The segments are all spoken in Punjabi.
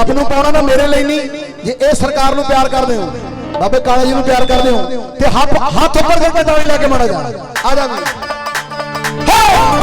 ਰੱਬ ਨੂੰ ਪਾਉਣਾ ਨਾ ਮੇਰੇ ਲਈ ਨਹੀਂ। ਜੇ ਇਹ ਸਰਕਾਰ ਨੂੰ ਪਿਆਰ ਕਰਦੇ ਹੋ, ਬਾਬੇ ਕਾਲਾ ਜੀ ਨੂੰ ਪਿਆਰ ਕਰਦੇ ਹੋ, ਤੇ ਹੱਥ ਹੱਥ ਉੱਪਰ ਕਰਕੇ ਤਾਲੀ ਲੈ ਕੇ ਮਾੜਾ ਜਾ ਆ ਜਾ ਵੀ ਆਤਰਲੇ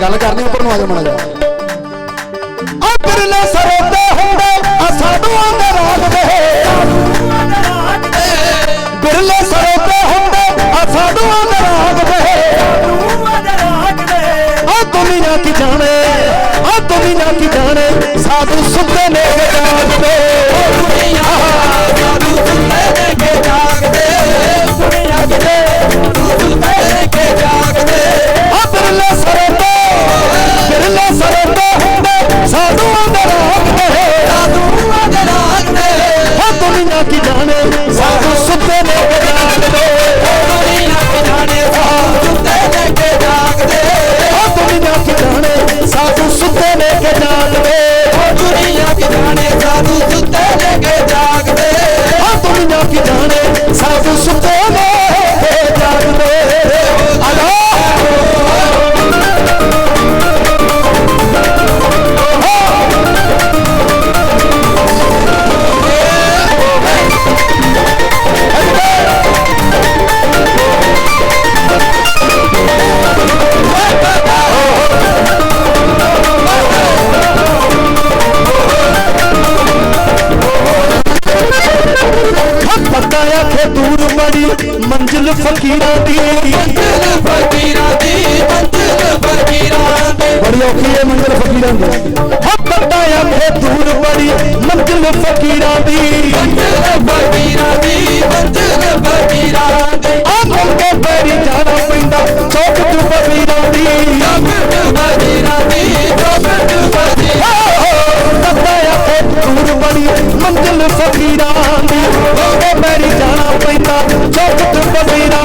ਗੱਲ ਕਰਨੀ, ਉੱਪਰ ਨੂੰ ਆ ਜਾ ਮਣਾ ਜਾ ਆਤਰਲੇ ਸਰੋਂ ਤੇ ਹੁੰਦੇ, ਆ ਸਾਧੂਆਂ ਦਾ ਰਾਗ ਵੇ ਬਿਰਲੇ ਸਰੋਤੇ ਹੁੰਦੇ, ਆ ਸਾਧੂਆਂ ਦਾ ਰਾਗ ਵੇ ਆ ਦੁਨੀਆ ਕੀ ਜਾਣੇ, ਆ ਦੁਨੀਆ ਕੀ ਜਾਣੇ, ਸਾਧੂ ਸੁੱਤੇ ਨੇ ਮੰਜ਼ਿਲ ਫਕੀਰਾਂ ਦੀ। ਆ ਮੰਗੇ ਪੈਰੀ ਜਾਣਾ ਪੈਂਦਾ ਚੌਕ ਤੂੰ ਫਕੀਰਾਂ ਦੀ। ਪਤਾ ਆਖੇ ਦੂਰ ਬੜੀ ਮੰਜ਼ਿਲ ਫਕੀਰਾਂ ਦੀ। ਪੈਰੀ ਜਾਣਾ ਪੈਂਦਾ ਚੌਕ ਤੂੰ ਫਕੀਰਾਂ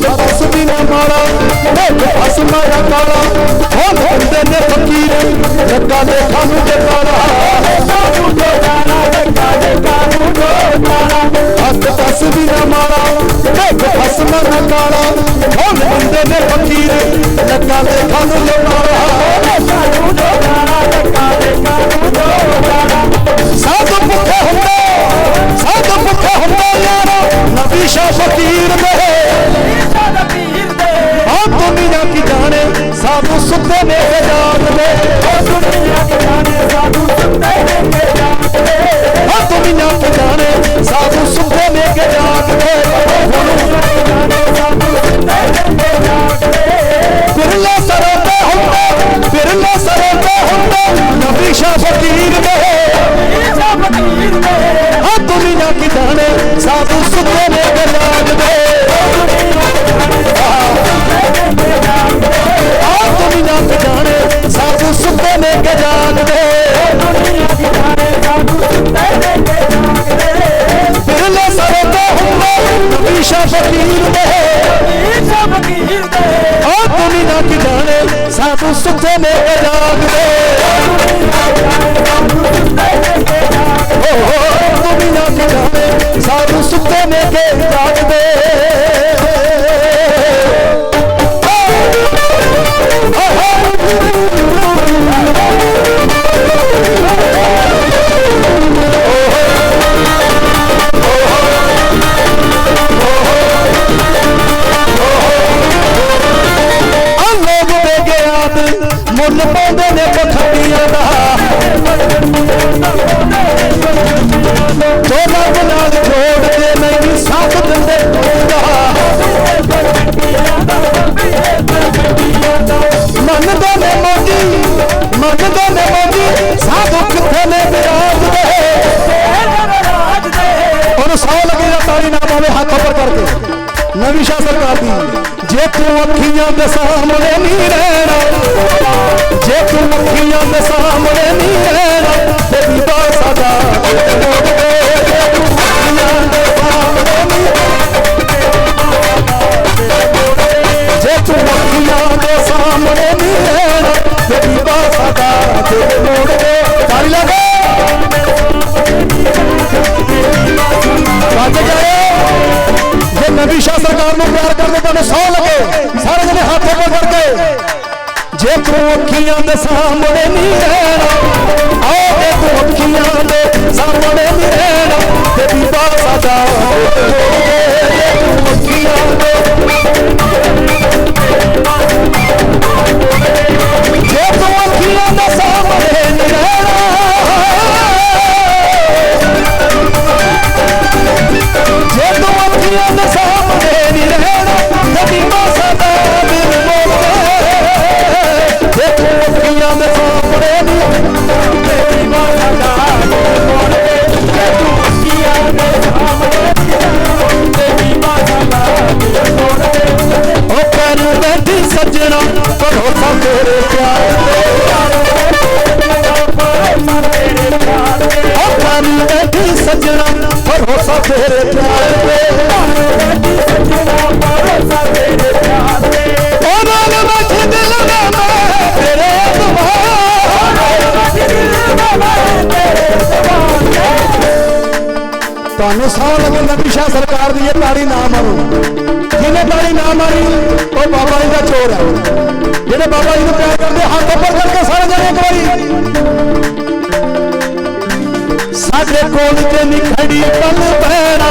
ਮਾਰਾ ਤੇ ਭਸਮ ਨਾ ਕਰਾ ਹੁਣ ਹੁੰਦੇ ਨੇ ਫਕੀਰ ਲੱਗਾ ਦੇ ਖਾਨੂੰ ਦੇ ਕਾਲਾ ਹੱਥ ਤਸ ਵੀ ਨਾ ਮਾਰਾ ਤੇ ਭਸਮ ਨਾ ਕਰਾ ਹੁਣ ਨੇ ਫਕੀਰ ਲੱਗਾ ਦੇ। ਖਾਨੂੰ ਦੇ ਕਾਲਾ ਸਾਧ ਨਬੀਸ਼ਾ ਫਕੀਰ ਦੇ। ਉਹ ਦੁਨੀਆ ਕੀ ਜਾਣੇ ਸਾਧੂ ਸੁੱਤੇ ਨੇ ਕੇ ਜਾਗਦੇ। ਓ ਦੁਨੀਆ ਕੀ ਜਾਣੇ, ਸਾਨੂੰ ਸੁੱਤੇ ਨੇ ਕੇ ਜਾਗਦੇ। ਆ ਨੇ ਮੋਦੀ? ਮੰਨਦੇ ਨੇ ਮੋਦੀ, ਸਾਧੂ ਕਿੱਥੇ ਨੇ ਵਿਰਾਜਦੇ ਉਹਨੂੰ ਸਾਹ ਲੱਗੇ ਜਾਂ ਤਾੜੀ ਨਾ ਪਾਵੇ, ਹੱਥ ਉੱਪਰ ਕਰਕੇ। ਨਵੀਂ ਸ਼ਾਹ ਸਰਕਾਰ ਦੀ। ਜੇ ਤੂੰ ਅੱਖੀਆਂ ਦੇ ਸਾਹਮਣੇ ਨਹੀਂ ਰਹਿਣਾ, ਜੇ ਤੂੰ ਅੱਖੀਆਂ ਦੇ ਸਾਹਮਣੇ ਨਹੀਂ ਰਹਿਣਾ, ਤੇ ਬੀਬਾ ਸਾਡਾ ਤੁਹਾਨੂੰ ਸੌ ਲੱਗੇ ਨਬੀ ਸ਼ਾਹ ਸਰਕਾਰ ਦੀ ਇਹ ਤਾੜੀ ਨਾ ਮਾਰੋ। ਜਿਹਨੇ ਤਾੜੀ ਨਾ ਮਾਰੀ, ਉਹ ਬਾਬਾ ਜੀ ਦਾ ਚੋਰ ਹੈ। ਜਿਹੜੇ ਬਾਬਾ ਜੀ ਨੂੰ ਪਿਆਰ ਕਰਦੇ, ਹੱਥ ਉੱਪਰ ਕਰਕੇ ਸਾਰੇ ਜਣੇ ਇੱਕ ਵਾਰੀ। ਸਾਡੇ ਕੋਲ ਤੇ ਨਹੀਂ ਖੜੀ ਪਲ ਪੈਣਾ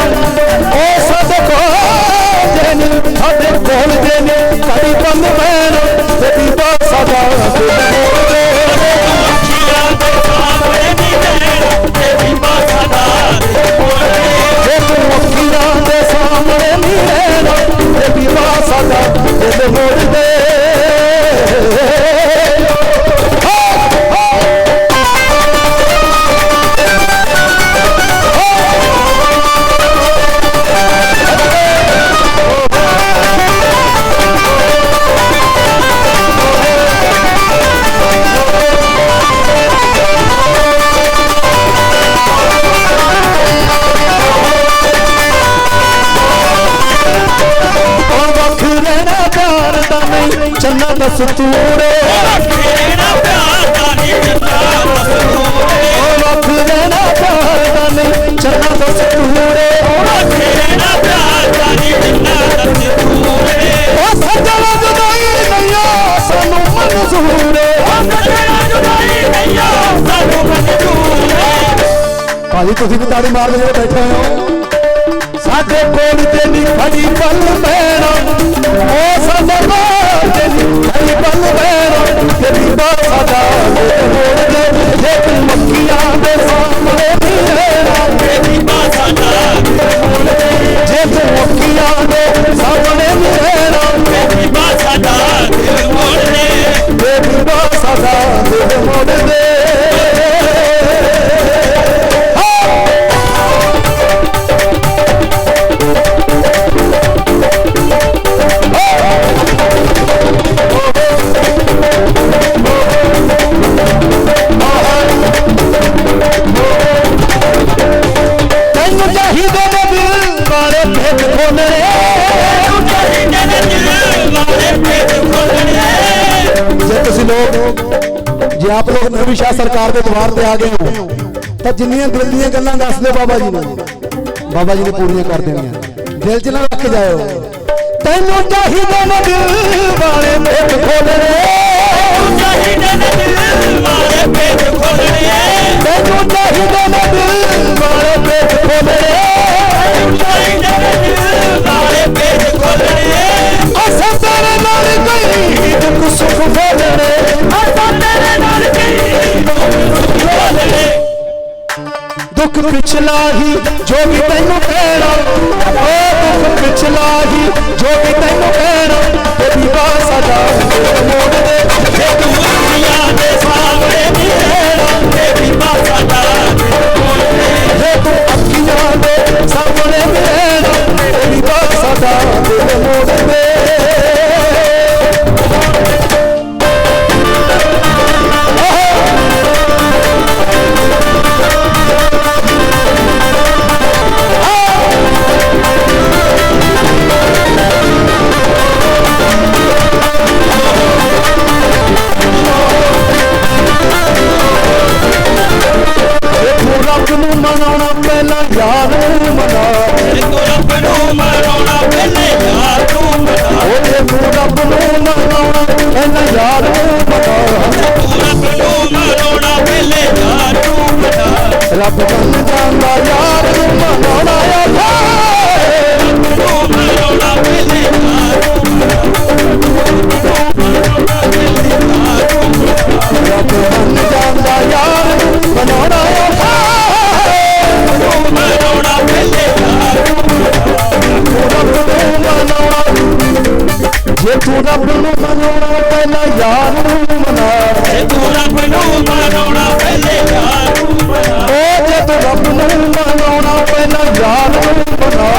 ਭਾਜੀ ਤੁਸੀਂ ਵੀ ਤਾੜੀ ਮਾਰਦੇ ਜਿਹੜੇ ਬੈਠੇ ਹੋ। ਸਾਡੇ ਕੋਲ ਤੇ ਨਹੀਂ ਖੜੀ ਪਲ ਜੇ ਆਪ ਲੋਕ ਨਵੀਂ ਸ਼ਾਹ ਸਰਕਾਰ ਦੇ ਦਵਾਰ ਤੇ ਆ ਗਏ ਹੋ, ਤਾਂ ਜਿੰਨੀਆਂ ਦਿਲ ਦੀਆਂ ਗੱਲਾਂ ਦੱਸਦੇ ਬਾਬਾ ਜੀ ਨੂੰ। ਬਾਬਾ ਜੀ ਨੇ ਪੂਰੀਆਂ ਕਰ ਦੇਣੀਆਂ। ਦਿਲ 'ਚ ਨਾ ਰੱਖ ਜਾਇਓ। ਤੈਨੂੰ ਚਾਹੀਦੇ ਨੇ ਦਿਲ ਵਾਲੇ ਪੇਟ ਖੋਲਣੇ ਚਾਹੀਦੇ ਨੇ ਦਿਲ ਵਾਲੇ ਪੇਟ ਖੋਲਣੇ ਤੈਨੂੰ ਚਾਹੀਦੇ ਨੇ ਦਿਲ ਵਾਲੇ ਪੇਟ ਖੋਲਣੇ ਚਾਹੀਦੇ ਨੇ ਦਿਲ ਵਾਲੇ ਪੇਟ ਖੋਲਣੇ ਪਿਛਲਾ ਹੀ ਜੋ ਵੀ ਤੈਨੂੰ ਕਹਿਣਾ ਉਹ ਦੁੱਖ ਪਿਛਲਾ ਹੀ ਜੋ ਵੀ ਤੈਨੂੰ ਕਹਿਣਾ, ਤੇਰੀ ਬਾਤ ਸਾਡਾ ਮੋੜ ਦੇ। ਜੇ ਤੂੰ ਦੁਨੀਆ ਦੇ ਸਾਹਮਣੇ ਨਹੀਂ ਰਹਿਣਾ, ਤੇਰੀ ਬਾਤ ਦਾ। ਜੇ ਤੂੰ ਅੱਖੀਆਂ ਦੇ ਸਾਹਮਣੇ ਰਹਿਣਾ, ਤੇਰੀ ਬਾਤ ਸਾਡਾ ਮੋੜ ਤੂੰ ਰੱਬ ਨੂੰ ਮਨਾਉਣਾ ਪਹਿਲਾਂ ਯਾਰ ਨੂੰ ਮਨਾ ਤੂੰ ਰੱਬ ਨੂੰ ਮਨਾਉਣਾ, ਪਹਿਲੇ ਯਾਰ ਨੂੰ ਮਨਾ। ਰੱਬ ਬੰਨ ਰੱਬ ਨੂੰ ਮਨਾਉਣਾ ਪਹਿਲਾਂ ਯਾਰ ਨੂੰ ਮਨਾ। ਤੇ ਤੂੰ ਰੱਬ ਨੂੰ ਮਨਾਉਣਾ ਪਹਿਲੇ ਯਾਰ ਨੂੰ ਮਨਾ। ਓ ਜੇ ਤੂੰ ਰੱਬ ਨੂੰ ਮਨਾਉਣਾ ਪਹਿਲਾਂ ਯਾਰ ਨੂੰ ਮਨਾ।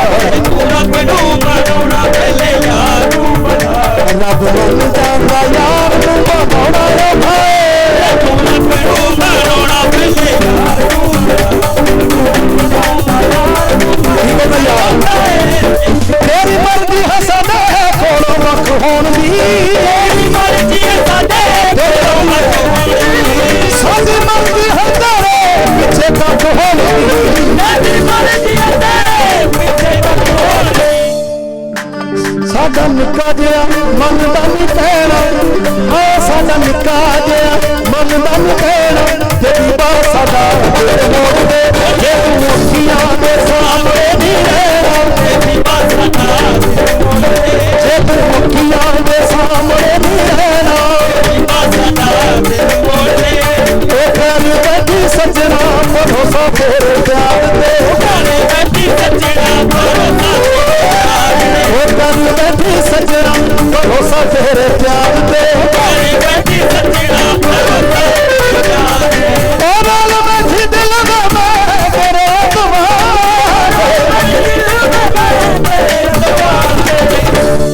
ਤੂੰ ਰੱਬ ਨੂੰ ਮਨਾਉਣਾ ਪਹਿਲੇ ਯਾਰ ਨੂੰ ਮਨਾ। ਰੱਬ ਬੰਨ ਸਾਡਾ ਨਿੱਕਾ ਜਿਹਾ, ਮਨ ਦਾ ਨਹੀਂ ਪੈਣਾ ਆ ਸਾਡਾ ਨਿੱਕਾ ਜਿਹਾ, ਮਨ ਦਾ ਨਹੀਂ ਪੈਣਾ ਤੇਰੀ ਬਾ ਸਾਡਾ ਤੇਰੇ ਮੋੜ ਦੇ ਜੇ ਤੂੰ ਅੱਖੀਆਂ ਦੇ ਸਾਹਮਣੇ ਨਹੀਂ ਰਹਿਣਾ। ਤੇਰੀ ਬਾ ਸਾਡਾ ਜੇ ਤੂੰ ਅੱਖੀਆਂ ਦੇ ਸਾਹਮਣੇ ਨਹੀਂ ਰਹਿਣਾ। ਤੇਰੀ ਬਾ ਸਾਡਾ ਤੇਰੇ ਮੋੜ ਦੇ ਉਹ ਕਰ ਬੈਠੀ ਸਜਣਾ, ਮਨੋਂ ਸਾਹਮਣੇ